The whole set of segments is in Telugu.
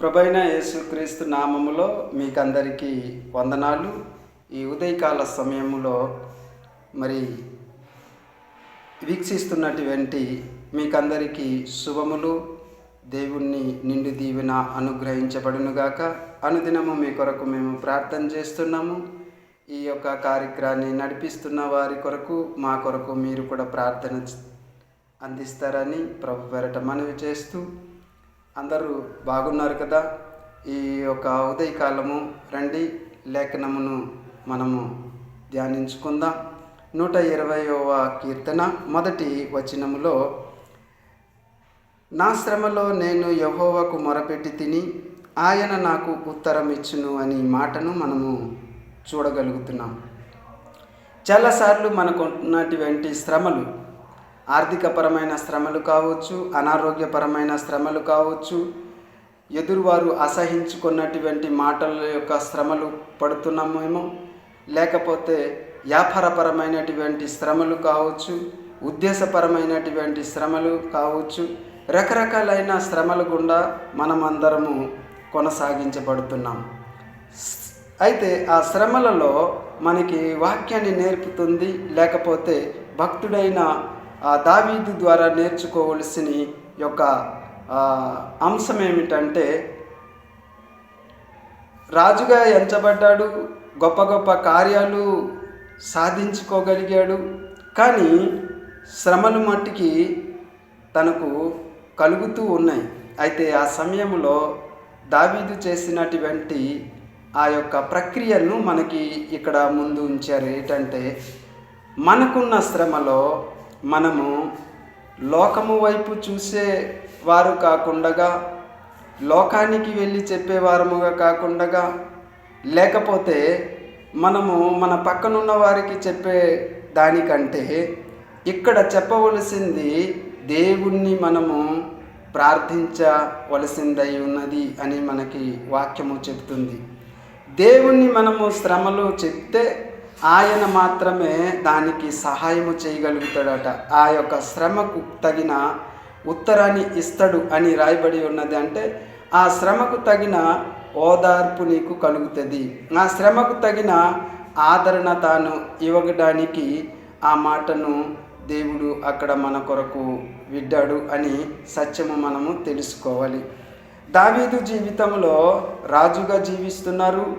ప్రభైన యేసుక్రీస్తు నామములో మీకందరికీ వందనాలు. ఈ ఉదయకాల సమయంలో మరి వీక్షిస్తున్నటువంటి మీకందరికీ శుభములు. దేవుణ్ణి నిండు దీవెన అనుగ్రహించబడునుగాక. అనుదినము మీ కొరకు మేము ప్రార్థన చేస్తున్నాము. ఈ యొక్క కార్యక్రమాన్ని నడిపిస్తున్న వారి కొరకు మా కొరకు మీరు కూడా ప్రార్థన అందిస్తారని ప్రభు పెరట మనవి చేస్తూ అందరూ బాగున్నారు కదా? ఈ యొక్క ఉదయకాలము రండి లేఖనమును మనము ధ్యానించుకుందాం. నూట ఇరవయవ కీర్తన మొదటి వచనములో నా శ్రమలో నేను యహోవకు మొరపెట్టి తిని ఆయన నాకు ఉత్తరం ఇచ్చును అని మాటను మనము చూడగలుగుతున్నాం. చాలాసార్లు మనకు ఉన్నటువంటి శ్రమలు ఆర్థికపరమైన శ్రమలు కావచ్చు అనారోగ్యపరమైన శ్రమలు కావచ్చు ఎదురువారు అసహించుకున్నటువంటి మాటల యొక్క శ్రమలు పడుతున్నామేమో లేకపోతే వ్యాపారపరమైనటువంటి శ్రమలు కావచ్చు ఉద్దేశపరమైనటువంటి శ్రమలు కావచ్చు రకరకాలైన శ్రమల గుండా మనమందరము కొనసాగించబడుతున్నాం. అయితే ఆ శ్రమలలో మనకి వాక్యాన్ని నేర్పుతుంది లేకపోతే భక్తుడైన దావీదు ద్వారా నేర్చుకోవలసిన యొక్క అంశం ఏమిటంటే రాజుగా ఎంచబడ్డాడు గొప్ప గొప్ప కార్యాలు సాధించుకోగలిగాడు కానీ శ్రమలు మట్టికి తనకు కలుగుతూ ఉన్నాయి. అయితే ఆ సమయంలో దావీదు చేసినటువంటి ఆ యొక్క ప్రక్రియను మనకి ఇక్కడ ముందు ఉంచారు. ఏంటంటే మనకున్న శ్రమలో మనము లోకము వైపు చూసే వారు కాకుండా లోకానికి వెళ్ళి చెప్పేవారముగా కాకుండా లేకపోతే మనము మన పక్కనున్న వారికి చెప్పే దానికంటే ఇక్కడ చెప్పవలసింది దేవుణ్ణి మనము ప్రార్థించవలసిందై ఉన్నది అని మనకి వాక్యము చెప్తుంది. దేవుణ్ణి మనము శ్రమలు చెప్తే ఆయన మాత్రమే దానికి సహాయము చేయగలుగుతాడట. ఆ యొక్క శ్రమకు తగిన ఉత్తరాన్ని ఇస్తాడు అని రాయబడి ఉన్నది. అంటే ఆ శ్రమకు తగిన ఓదార్పు నీకు కలుగుతుంది. ఆ శ్రమకు తగిన ఆదరణ తాను ఇవ్వడానికి ఆ మాటను దేవుడు అక్కడ మన కొరకు విడ్డాడు అని సత్యము మనము తెలుసుకోవాలి. దావీదు జీవితంలో రాజుగా జీవిస్తున్నారు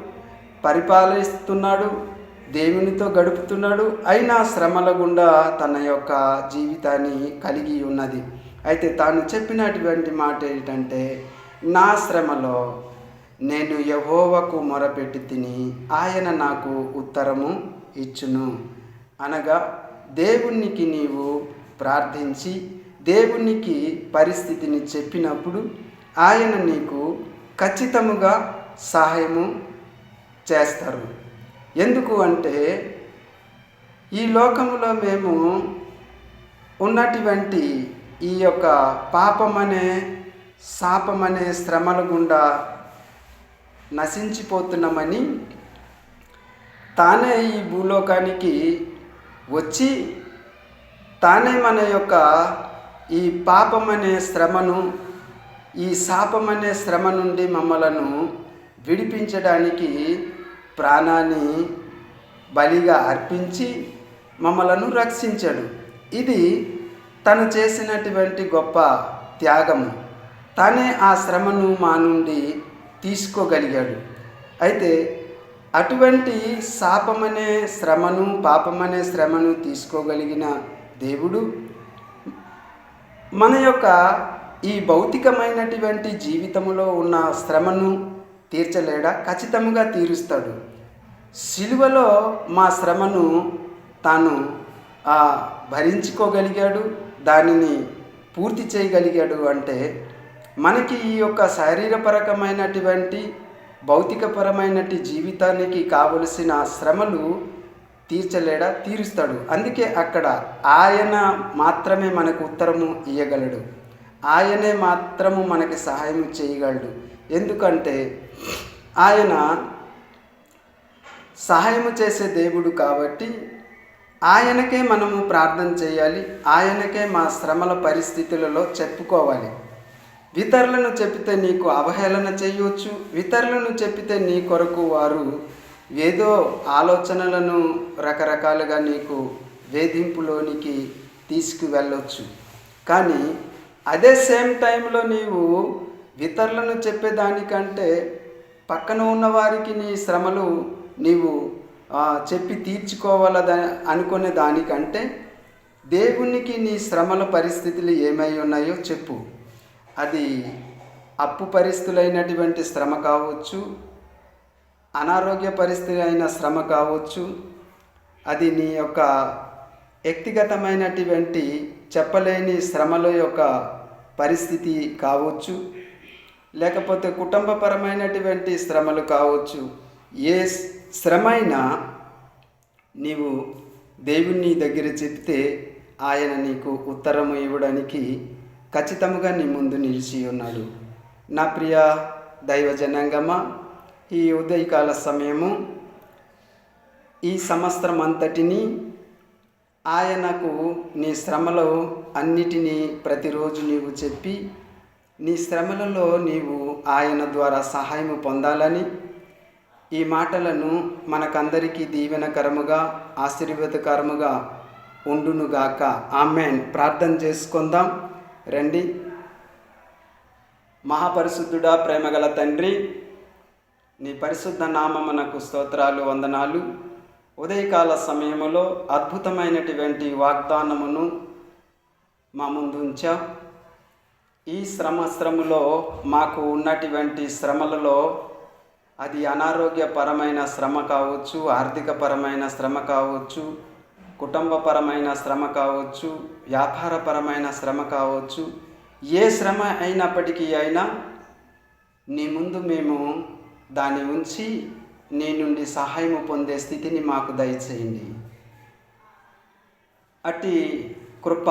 పరిపాలిస్తున్నాడు దేవునితో గడుపుతున్నాడు. అయినా శ్రమల గుండా తన యొక్క జీవితాన్ని కలిగి ఉన్నది. అయితే తాను చెప్పినటువంటి మాట ఏంటంటే నా శ్రమలో నేను యహోవకు మొరపెట్టి తిని ఆయన నాకు ఉత్తరము ఇచ్చును. అనగా దేవునికి నీవు ప్రార్థించి దేవునికి పరిస్థితిని చెప్పినప్పుడు ఆయన నీకు ఖచ్చితముగా సహాయము చేస్తారు. ఎందుకు అంటే ఈ లోకంలో మేము ఉన్నటువంటి ఈ యొక్క పాపమనే శాపమనే శ్రమల గుండా నశించిపోతున్నామని తానే ఈ భూలోకానికి వచ్చి తానే మన యొక్క ఈ పాపమనే శ్రమను ఈ శాపమనే శ్రమ నుండి మమ్మలను విడిపించడానికి ప్రాణాన్ని బలిగా అర్పించి మమ్మలను రక్షించాడు. ఇది తను చేసినటువంటి గొప్ప త్యాగము. తానే ఆ శ్రమను మా నుండి తీసుకోగలిగాడు. అయితే అటువంటి శాపమనే శ్రమను పాపమనే శ్రమను తీసుకోగలిగిన దేవుడు మన యొక్క ఈ భౌతికమైనటువంటి జీవితంలో ఉన్న శ్రమను తీర్చలేడా? ఖచ్చితంగా తీరుస్తాడు. సిలువలో మా శ్రమను తాను భరించుకోగలిగాడు దానిని పూర్తి చేయగలిగాడు అంటే మనకి ఈ యొక్క శారీరపరకమైనటువంటి భౌతికపరమైనటి జీవితానికి కావలసిన శ్రమలు తీర్చలేడా? తీరుస్తాడు. అందుకే అక్కడ ఆయన మాత్రమే మనకు ఉత్తరము ఇయ్యగలడు. ఆయనే మాత్రము మనకి సహాయం చేయగలడు. ఎందుకంటే ఆయన సహాయం చేసే దేవుడు కాబట్టి ఆయనకే మనము ప్రార్థన చేయాలి ఆయనకే మా శ్రమల పరిస్థితులలో చెప్పుకోవాలి. ఇతరులను చెప్పితే నీకు అవహేళన చేయవచ్చు ఇతరులను చెప్పితే నీ కొరకు వారు ఏదో ఆలోచనలను రకరకాలుగా నీకు వేధింపులోనికి తీసుకువెళ్ళొచ్చు. కానీ అదే సేమ్ టైంలో నీవు ఇతరులను చెప్పేదానికంటే పక్కన ఉన్న వారికి నీ శ్రమలు నీవు చెప్పి తీర్చుకోవాలదా అనుకునే దానికంటే దేవునికి నీ శ్రమల పరిస్థితులు ఏమై ఉన్నాయో చెప్పు. అది అప్పు పరిస్థితులైనటువంటి శ్రమ కావచ్చు అనారోగ్య పరిస్థితి అయిన శ్రమ కావచ్చు అది నీ యొక్క వ్యక్తిగతమైనటువంటి చెప్పలేని శ్రమల యొక్క పరిస్థితి కావచ్చు. లేకపోతే కుటుంబపరమైనటువంటి శ్రమలు కావచ్చు. ఏ శ్రమ అయినా నీవు దేవుని దగ్గర చెప్తే ఆయన నీకు ఉత్తరము ఇవ్వడానికి ఖచ్చితంగా నీ ముందు నిలిచి ఉన్నాడు. నా ప్రియ దైవ జనాంగమా ఈ ఉదయకాల సమయము ఈ సంవత్సరం అంతటిని ఆయనకు నీ శ్రమలో అన్నిటినీ ప్రతిరోజు నీవు చెప్పి నీ శ్రమలలో నీవు ఆయన ద్వారా సహాయము పొందాలని ఈ మాటలను మనకందరికీ దీవెనకరముగా ఆశీర్వాదకరముగా ఉండునుగాక. ఆమెన్. ప్రార్థన చేసుకుందాం. రండి. మహాపరిశుద్ధుడా ప్రేమగల తండ్రి నీ పరిశుద్ధ నామమునకు స్తోత్రాలు వందనాలు. ఉదయకాల సమయములో అద్భుతమైనటువంటి వాగ్దానమును మా ముందు ఈ శ్రమశ్రములో మాకు ఉన్నటువంటి శ్రమలలో అది అనారోగ్యపరమైన శ్రమ కావచ్చు ఆర్థికపరమైన శ్రమ కావచ్చు కుటుంబపరమైన శ్రమ కావచ్చు వ్యాపారపరమైన శ్రమ కావచ్చు. ఏ శ్రమ అయినప్పటికీ అయినా నీ ముందు మేము దాన్ని ఉంచి నీ నుండి సహాయం పొందే స్థితిని మాకు దయచేయండి. అట్టి కృప